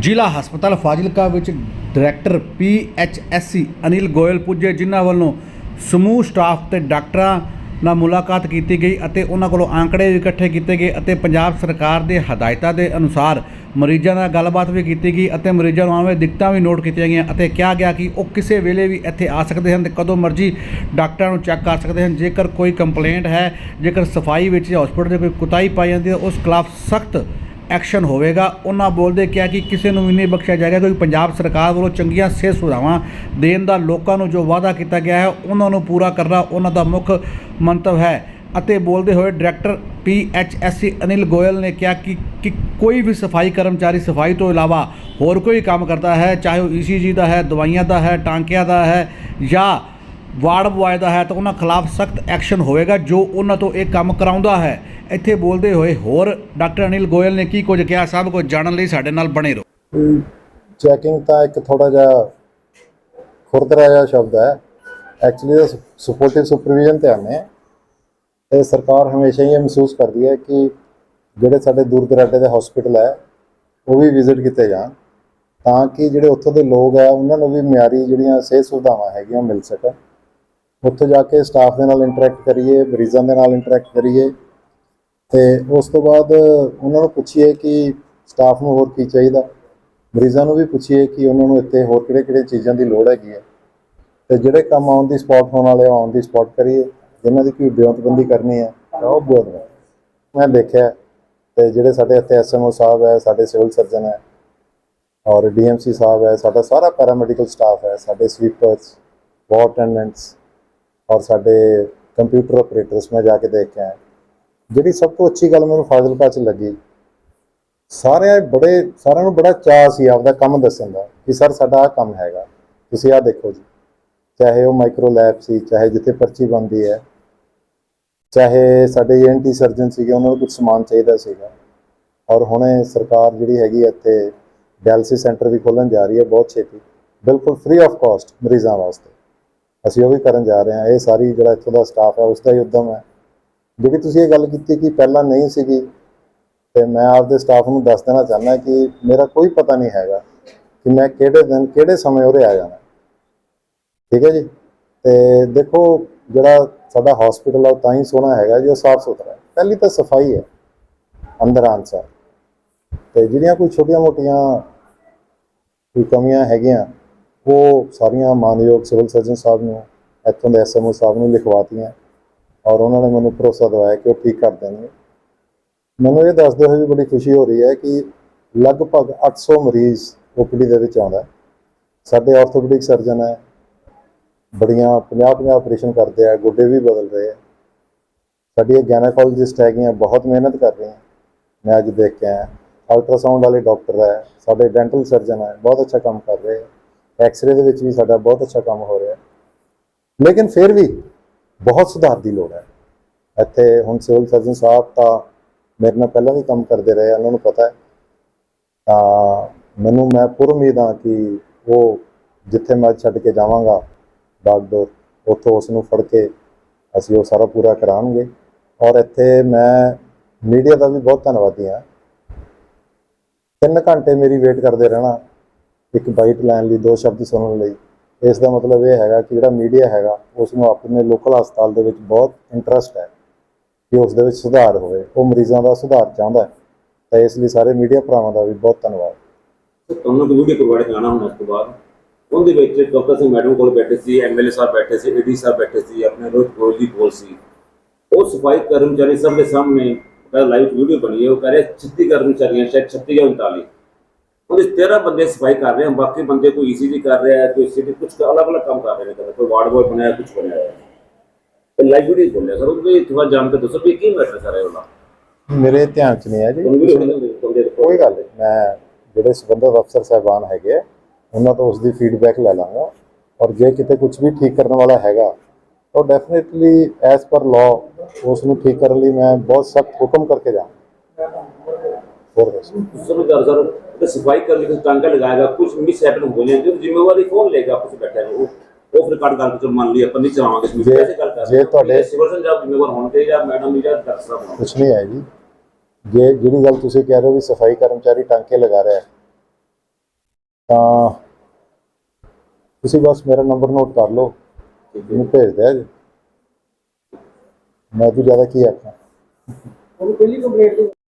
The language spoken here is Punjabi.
ਜ਼ਿਲ੍ਹਾ ਹਸਪਤਾਲ ਫਾਜ਼ਿਲਕਾ ਵਿੱਚ ਡਾਇਰੈਕਟਰ ਪੀਐਚਐਸਸੀ ਅਨਿਲ ਗੋਇਲ ਪੁੱਜੇ, ਜਿਨ੍ਹਾਂ ਵੱਲੋਂ ਸਮੂਹ ਸਟਾਫ ਤੇ ਡਾਕਟਰਾਂ ਨਾਲ ਮੁਲਾਕਾਤ ਕੀਤੀ ਗਈ ਅਤੇ ਉਹਨਾਂ ਕੋਲੋਂ ਆંકੜੇ ਵੀ ਇਕੱਠੇ ਕੀਤੇ ਗਏ ਅਤੇ ਪੰਜਾਬ ਸਰਕਾਰ ਦੇ ਹਦਾਇਤਾਂ ਦੇ ਅਨੁਸਾਰ ਮਰੀਜ਼ਾਂ ਨਾਲ ਗੱਲਬਾਤ ਵੀ ਕੀਤੀ ਗਈ ਅਤੇ ਮਰੀਜ਼ਾਂ ਨੂੰ ਆਵੇਂ ਦਿੱਕਤਾਂ ਵੀ ਨੋਟ ਕੀਤੀਆਂ ਗਈਆਂ ਅਤੇ ਕਿਹਾ ਗਿਆ ਕਿ ਉਹ ਕਿਸੇ ਵੇਲੇ ਵੀ ਇੱਥੇ ਆ ਸਕਦੇ ਹਨ ਤੇ ਕਦੋਂ ਮਰਜ਼ੀ ਡਾਕਟਰਾਂ ਨੂੰ ਚੈੱਕ ਕਰ ਸਕਦੇ ਹਨ। ਜੇਕਰ ਕੋਈ ਕੰਪਲੇਂਟ ਹੈ, ਜੇਕਰ ਸਫ਼ਾਈ ਵਿੱਚ ਜਾਂ ਹਸਪੀਟਲ ਦੇ ਕੋਈ ਕੁਤਾਈ ਪਾਈ ਜਾਂਦੀ ਹੈ, ਉਸ ਖਿਲਾਫ ਸਖਤ ਐਕਸ਼ਨ ਹੋਵੇਗਾ। ਉਹਨਾਂ ਬੋਲਦੇ ਕਿਹਾ ਕਿ ਕਿਸੇ ਨੂੰ ਵੀ ਨਹੀਂ ਬਖਸ਼ਿਆ ਜਾਏਗਾ ਕਿਉਂਕਿ ਪੰਜਾਬ ਸਰਕਾਰ ਵੱਲੋਂ ਚੰਗੀਆਂ ਸਿਹਤ ਸੁਵਿਧਾਵਾਂ ਦੇਣ ਦਾ ਲੋਕਾਂ ਨੂੰ ਜੋ ਵਾਅਦਾ ਕੀਤਾ ਗਿਆ ਹੈ, ਉਹਨਾਂ ਨੂੰ ਪੂਰਾ ਕਰਨਾ ਉਹਨਾਂ ਦਾ ਮੁੱਖ ਮੰਤਵ ਹੈ। ਅਤੇ ਬੋਲਦੇ ਹੋਏ ਡਾਇਰੈਕਟਰ ਪੀਐਚਐਸਸੀ ਅਨਿਲ ਗੋਇਲ ਨੇ ਕਿਹਾ ਕਿ ਕਿ ਕੋਈ ਵੀ ਸਫ਼ਾਈ ਕਰਮਚਾਰੀ ਸਫ਼ਾਈ ਤੋਂ ਇਲਾਵਾ ਹੋਰ ਕੋਈ ਕੰਮ ਕਰਦਾ ਹੈ, ਚਾਹੇ ਉਹ ਈਸੀਜੀ ਦਾ ਹੈ, ਦਵਾਈਆਂ ਦਾ ਹੈ, ਟਾਂਕਿਆਂ ਦਾ ਹੈ ਜਾਂ ਵਾਰਡ ਬੁਆਏ ਦਾ ਹੈ ਤਾਂ ਉਹਨਾਂ ਖਿਲਾਫ ਸਖਤ ਐਕਸ਼ਨ ਹੋਵੇਗਾ, ਜੋ ਉਹਨਾਂ ਤੋਂ ਇਹ ਕੰਮ ਕਰਾਉਂਦਾ ਹੈ। ਇੱਥੇ ਬੋਲਦੇ ਹੋਏ ਹੋਰ ਡਾਕਟਰ ਅਨਿਲ ਗੋਇਲ ਨੇ ਕੀ ਕੁਝ ਕਿਹਾ, ਸਭ ਕੁਝ ਜਾਣਨ ਲਈ ਸਾਡੇ ਨਾਲ ਬਣੇ ਰਹੋ। ਚੈਕਿੰਗ ਤਾਂ ਇੱਕ ਥੋੜਾ ਜਿਹਾ ਖੁਰਦਰਾ ਜਿਹਾ ਸ਼ਬਦ ਹੈ। ਐਕਚੁਅਲੀ ਦਾ ਸਪੋਰਟਿਵ ਸੁਪਰਵੀਜ਼ਨ ਤੇ ਆਨੇ ਤੇ ਸਰਕਾਰ ਹਮੇਸ਼ਾ ਹੀ ਇਹ ਮਹਿਸੂਸ ਕਰਦੀ ਹੈ ਕਿ ਜਿਹੜੇ ਸਾਡੇ ਦੂਰ ਦਰਾਡੇ ਦੇ ਹਸਪੀਟਲ ਹੈ, ਉਹ ਵੀ ਵਿਜ਼ਿਟ ਕੀਤੇ ਜਾਣ, ਤਾਂ ਕਿ ਜਿਹੜੇ ਉੱਥੋਂ ਦੇ ਲੋਕ ਹੈ, ਉਹਨਾਂ ਨੂੰ ਵੀ ਮਿਆਰੀ ਜਿਹੜੀਆਂ ਸਿਹਤ ਸੁਵਿਧਾਵਾਂ ਹੈਗੀਆਂ ਮਿਲ ਸਕਣ। ਉੱਥੇ ਜਾ ਕੇ ਸਟਾਫ ਦੇ ਨਾਲ ਇੰਟਰੈਕਟ ਕਰੀਏ, ਮਰੀਜ਼ਾਂ ਦੇ ਨਾਲ ਇੰਟਰੈਕਟ ਕਰੀਏ ਤੇ ਉਸ ਤੋਂ ਬਾਅਦ ਉਹਨਾਂ ਨੂੰ ਪੁੱਛੀਏ ਕਿ ਸਟਾਫ ਨੂੰ ਹੋਰ ਕੀ ਚਾਹੀਦਾ। ਮਰੀਜ਼ਾਂ ਨੂੰ ਵੀ ਪੁੱਛੀਏ ਕਿ ਉਹਨਾਂ ਨੂੰ ਇੱਥੇ ਹੋਰ ਕਿਹੜੇ-ਕਿਹੜੇ ਚੀਜ਼ਾਂ ਦੀ ਲੋੜ ਹੈਗੀ ਹੈ। ਤੇ ਜਿਹੜੇ ਕੰਮ ਔਨ ਦੀ ਸਪੌਟ ਹੋਣ ਵਾਲੇ ਔਨ ਦੀ ਸਪੌਟ ਕਰੀਏ। ਜਿਨ੍ਹਾਂ ਦੀ ਕੋਈ ਬਿਉਂਤਬੰਦੀ ਕਰਨੀ ਹੈ, ਤਾਂ ਉਹ ਬਹੁਤ ਮੈਂ ਦੇਖਿਆ ਤੇ ਜਿਹੜੇ ਸਾਡੇ ਇੱਥੇ ਐਸਐਮਓ ਸਾਹਿਬ ਹੈ, ਸਾਡੇ ਸਿਵਲ ਸਰਜਨ ਹੈ ਔਰ ਡੀਐਮਸੀ ਸਾਹਿਬ ਹੈ, ਸਾਡਾ ਸਾਰਾ ਪੈਰਾਮੈਡੀਕਲ ਸਟਾਫ ਹੈ, ਸਾਡੇ ਸਵੀਪਰਸ ਵਾਰਡ ਅਟੈਂਡੈਂਟਸ ਔਰ ਸਾਡੇ ਕੰਪਿਊਟਰ ਆਪਰੇਟਰਸ ਮੈਂ ਜਾ ਕੇ ਦੇਖ ਕੇ ਆਇਆ ਜਿਹੜੀ ਸਭ ਤੋਂ ਅੱਛੀ ਗੱਲ ਮੈਨੂੰ ਫਾਜ਼ਿਲਕਾ ਚ ਲੱਗੀ, ਸਾਰਿਆਂ ਬੜੇ, ਸਾਰਿਆਂ ਨੂੰ ਬੜਾ ਚਾਅ ਸੀ ਆਪਦਾ ਕੰਮ ਦੱਸਣ ਦਾ ਕਿ ਸਰ ਸਾਡਾ ਆਹ ਕੰਮ ਹੈਗਾ, ਤੁਸੀਂ ਆਹ ਦੇਖੋ ਜੀ। ਚਾਹੇ ਉਹ ਮਾਈਕਰੋ ਲੈਬ ਸੀ, ਚਾਹੇ ਜਿੱਥੇ ਪਰਚੀ ਬਣਦੀ ਹੈ, ਚਾਹੇ ਸਾਡੇ ਐਂਟੀ ਸਰਜਨ ਸੀਗੇ, ਉਹਨਾਂ ਨੂੰ ਕੁਝ ਸਮਾਨ ਚਾਹੀਦਾ ਸੀਗਾ। ਔਰ ਹੁਣੇ ਸਰਕਾਰ ਜਿਹੜੀ ਹੈਗੀ ਇੱਥੇ ਡਾਇਲਿਸਿਸ ਸੈਂਟਰ ਵੀ ਖੋਲਣ ਜਾ ਰਹੀ ਹੈ ਬਹੁਤ ਛੇਤੀ। ਬਿਲਕੁਲ ਫ੍ਰੀ ਆਫ ਕਾਸਟ ਮਰੀਜ਼ਾਂ ਵਾਸਤੇ। ਅਸੀਂ ਉਹ ਵੀ ਕਰਨ ਜਾ ਰਹੇ ਹਾਂ, ਇਹ ਸਾਰੀ ਜਿਹੜਾ ਇੱਥੋਂ ਦਾ ਸਟਾਫ ਹੈ ਉਸ ਦਾ ਹੀ ਉਦਮ ਹੈ। ਜਿਹੜੀ ਤੁਸੀਂ ਇਹ ਗੱਲ ਕੀਤੀ ਕਿ ਪਹਿਲਾਂ ਨਹੀਂ ਸੀਗੀ, ਤੇ ਮੈਂ ਆਪਦੇ ਸਟਾਫ ਨੂੰ ਦੱਸ ਦੇਣਾ ਚਾਹੁੰਦਾ ਕਿ ਮੇਰਾ ਕੋਈ ਪਤਾ ਨਹੀਂ ਹੈਗਾ ਕਿ ਮੈਂ ਕਿਹੜੇ ਦਿਨ, ਕਿਹੜੇ ਸਮੇਂ ਉਰੇ ਆ ਜਾਣਾ। ਠੀਕ ਹੈ ਜੀ? ਤੇ ਦੇਖੋ, ਜਿਹੜਾ ਸਾਡਾ ਹਸਪੀਟਲ ਆ, ਉਹ ਤਾਂ ਹੀ ਸੋਹਣਾ ਹੈਗਾ ਜੋ ਸਾਫ਼ ਸੁਥਰਾ ਹੈ। ਪਹਿਲੀ ਤਾਂ ਸਫ਼ਾਈ ਹੈ, ਅੰਦਰ ਆਨਸਰ ਤੇ ਜਿਹੜੀਆਂ ਕੋਈ ਛੋਟੀਆਂ ਮੋਟੀਆਂ ਕੋਈ ਕਮੀਆਂ ਹੈਗੀਆਂ ਉਹ ਸਾਰੀਆਂ ਮਾਨਯੋਗ ਸਿਵਲ ਸਰਜਨ ਸਾਹਿਬ ਨੂੰ, ਇੱਥੋਂ ਦੇ ਐਸਐਮਓ ਸਾਹਿਬ ਨੂੰ ਲਿਖਵਾਤੀਆਂ ਔਰ ਉਹਨਾਂ ਨੇ ਮੈਨੂੰ ਭਰੋਸਾ ਦਿਵਾਇਆ ਕਿ ਉਹ ਠੀਕ ਕਰ ਦੇਣਗੇ। ਮੈਨੂੰ ਇਹ ਦੱਸਦੇ ਹੋਏ ਵੀ ਬੜੀ ਖੁਸ਼ੀ ਹੋ ਰਹੀ ਹੈ ਕਿ ਲਗਭਗ 800 ਮਰੀਜ਼ ਓਪੀਡੀ ਦੇ ਵਿੱਚ ਆਉਂਦਾ ਸਾਡੇ ਆਰਥੋਪੈਡਿਕ ਸਰਜਨ ਹੈ, ਬੜੀਆਂ 50-50 ਆਪਰੇਸ਼ਨ ਕਰਦੇ ਆ, ਗੋਡੇ ਵੀ ਬਦਲ ਰਹੇ ਆ। ਸਾਡੀ ਇਹ ਗੈਨਾਕੋਲੋਜਿਸਟ ਹੈਗੀਆਂ, ਬਹੁਤ ਮਿਹਨਤ ਕਰ ਰਹੀਆਂ। ਮੈਂ ਅੱਜ ਦੇਖ ਕੇ ਆਇਆ ਅਲਟਰਾਸਾਊਂਡ ਵਾਲੇ ਡਾਕਟਰ ਹੈ, ਸਾਡੇ ਡੈਂਟਲ ਸਰਜਨ ਹੈ, ਬਹੁਤ ਅੱਛਾ ਕੰਮ ਕਰ ਰਹੇ ਆ। ਐਕਸ-ਰੇ ਦੇ ਵਿੱਚ ਵੀ ਸਾਡਾ ਬਹੁਤ ਅੱਛਾ ਕੰਮ ਹੋ ਰਿਹਾ। ਲੇਕਿਨ ਫਿਰ ਵੀ ਬਹੁਤ ਸੁਧਾਰ ਦੀ ਲੋੜ ਹੈ। ਇੱਥੇ ਹੁਣ ਸਿਵਲ ਸਰਜਨ ਸਾਹਿਬ ਤਾਂ ਮੇਰੇ ਨਾਲ ਪਹਿਲਾਂ ਵੀ ਕੰਮ ਕਰਦੇ ਰਹੇ ਉਹਨਾਂ ਨੂੰ ਪਤਾ ਹੈ। ਤਾਂ ਮੈਨੂੰ ਮੈਂ ਪੁਰ ਉਮੀਦ ਹਾਂ ਕਿ ਉਹ ਜਿੱਥੇ ਮੈਂ ਛੱਡ ਕੇ ਜਾਵਾਂਗਾ ਬਾਗਡੋਰ, ਉੱਥੋਂ ਉਸ ਨੂੰ ਫੜ ਕੇ ਅਸੀਂ ਉਹ ਸਾਰਾ ਪੂਰਾ ਕਰਾਂਗੇ ਔਰ ਇੱਥੇ ਮੈਂ ਮੀਡੀਆ ਦਾ ਵੀ ਬਹੁਤ ਧੰਨਵਾਦੀ ਹਾਂ। ਤਿੰਨ ਘੰਟੇ ਮੇਰੀ ਵੇਟ ਕਰਦੇ ਰਹਿਣਾ। ਇੱਕ ਬਾਈਟ ਲੈਣ ਲਈ, ਦੋ ਸ਼ਬਦ ਸੁਣਨ ਲਈ। ਇਸ ਦਾ ਮਤਲਬ ਇਹ ਹੈਗਾ ਕਿ ਜਿਹੜਾ ਮੀਡੀਆ ਹੈਗਾ ਉਸ ਨੂੰ ਆਪਣੇ ਲੋਕਲ ਹਸਪਤਾਲ ਦੇ ਵਿੱਚ ਬਹੁਤ ਇੰਟਰਸਟ ਹੈ ਕਿ ਉਸ ਦੇ ਵਿੱਚ ਸੁਧਾਰ ਹੋਵੇ। ਉਹ ਮਰੀਜ਼ਾਂ ਦਾ ਸੁਧਾਰ ਚਾਹੁੰਦਾ ਹੈ। ਤਾਂ ਇਸ ਲਈ ਸਾਰੇ ਮੀਡੀਆ ਭਰਾਵਾਂ ਦਾ ਵੀ ਬਹੁਤ ਧੰਨਵਾਦ। ਤੇ ਤੁਹਾਨੂੰ ਇੱਕ ਵੀਡੀਓ ਪ੍ਰੋਵਾਈਡ ਕਰਾਉਣਾ ਹੁਣ ਉਸ ਤੋਂ ਬਾਅਦ। ਉਹਦੇ ਵਿੱਚ ਡਾਕਟਰ ਸਿੰਘ ਮੈਡਮ ਕੋਲ ਬੈਠੇ ਸੀ ਐਮਐਲਏ ਸਾਹਿਬ ਬੈਠੇ ਸੀ ਏਡੀ ਸਾਹਿਬ ਬੈਠੇ ਸੀ, ਆਪਣੇ ਰੋਜ਼ ਗੋਇਲ ਦੀ ਕੋਲ ਸੀ। ਉਹ ਸਫ਼ਾਈ ਕਰਮਚਾਰੀ ਸਭ ਦੇ ਸਾਹਮਣੇ ਲਾਈਵ ਵੀਡੀਓ ਬਣੀ ਹੈ, ਉਹ ਕਹ ਰਹੇ 36 ਕਰਮਚਾਰੀਆਂ, ਸ਼ਾਇਦ 36 ਜਾਂ 39 ਉਹਦੇ 13 ਬੰਦੇ ਸਫ਼ਾਈ ਕਰ ਰਹੇ ਹਨ ਬਾਕੀ ਬੰਦੇ ਕੋਈ ਈਸੀਜੀ ਕਰ ਰਿਹਾ ਹੈ ਕੋਈ ਸੀਟੀ ਕੁਝ ਅਲੱਗ-ਅਲੱਗ ਕੰਮ ਕਰ ਰਹੇ ਨੇ ਕੋਈ ਵਾਰਡ ਬॉय ਬਣਾਇਆ ਕੁਝ ਬਣਾਇਆ ਹੈ। ਤੇ ਵੀਡੀਓ ਬੋਲਿਆ ਸਰ ਉਹਦੇ ਥੋੜਾ ਜਾਣ ਕੇ ਦੱਸੋ ਵੀ ਕੀ ਮੈਟਰ ਸਰ ਹੈ ਉਹਦਾ ਮੇਰੇ ਧਿਆਨ 'ਚ ਨਹੀਂ ਹੈ ਜੀ। ਕੋਈ ਗੱਲ ਨਹੀਂ ਮੈਂ ਜਿਹੜੇ ਸੰਬੰਧਿਤ ਅਫਸਰ ਸਾਹਿਬਾਨ ਹੈਗੇ ਉਹਨਾਂ ਤੋਂ ਉਸ ਦੀ ਫੀਡਬੈਕ ਲੈ ਲਾਂਗਾ। ਔਰ ਜੇ ਕਿਤੇ ਕੁਝ ਵੀ ਠੀਕ ਕਰਨ ਵਾਲਾ ਹੈਗਾ ਤਾਂ ਡੈਫੀਨਿਟਲੀ ਐਸ ਪਰ ਲਾਅ ਉਸ ਨੂੰ ਠੀਕ ਕਰਨ ਲਈ ਮੈਂ ਬਹੁਤ ਸਖਤ ਹੁਕਮ ਕਰਕੇ ਜਾਵਾਂ ਹੋਰ ਸਫ਼ਾਈ ਵੀ ਕਰਮਚਾਰੀ ਟਾਂਕੇ ਲਗਾ ਰਿਹਾ ਤੁਸੀਂ ਬਸ ਮੇਰਾ ਨੰਬਰ ਨੋਟ ਕਰ ਲਓ। ਭੇਜ ਦਿਆ ਜ਼ਿਆਦਾ ਕੀ ਆਖਾਂ। ਉਹ ਪਹਿਲੀ ਕੰਪਲੇਂਟ ਤੋਂ